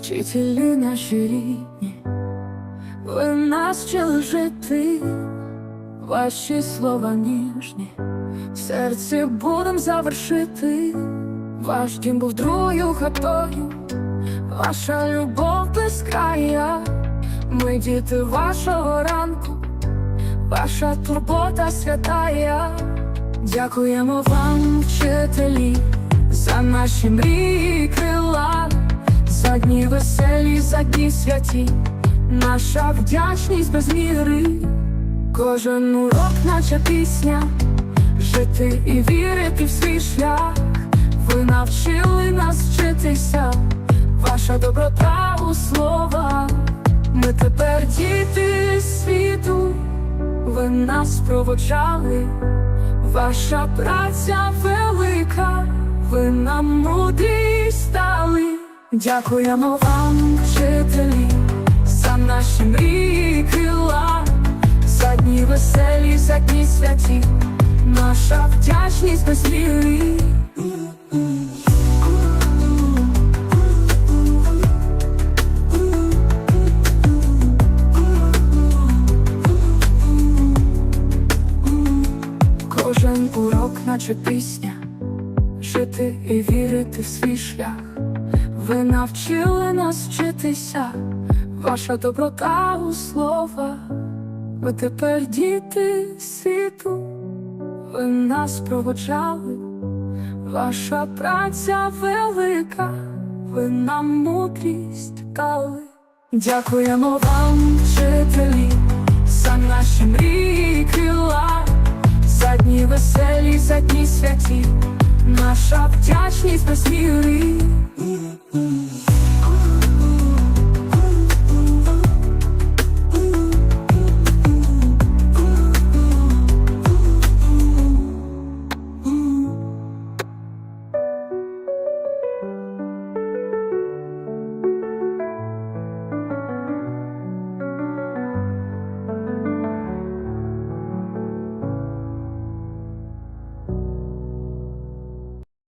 Вчителі наші рідні, ви нас вчили жити, ваші слова ніжні, в серці будем завершити. Ваш дім був другою хатою, ваша любов безкрая, ми діти вашого ранку, ваша турбота святая. Дякуємо вам, вчителі, за наші мрії за святі, наша вдячність без міри, кожен урок, наче пісня, жити і вірити в свій шлях. Ви навчили нас вчитися, ваша доброта у словах. Ми тепер діти світу, ви нас проводжали, ваша праця велика, ви нам мудрість стали. Дякуємо вам, вчителі, за наші мрії крила, за дні веселі, за дні святі, наша вдячність без міри. Кожен урок, наче пісня, жити і вірити в свій шлях. Ви навчили нас вчитися, ваша доброта у словах. Ви тепер діти світу, ви нас проводжали, ваша праця велика, ви нам мудрість дали. Дякуємо вам, вчителі, за наші мрії крила, за дні веселі, за дні святі, наша вдячність без.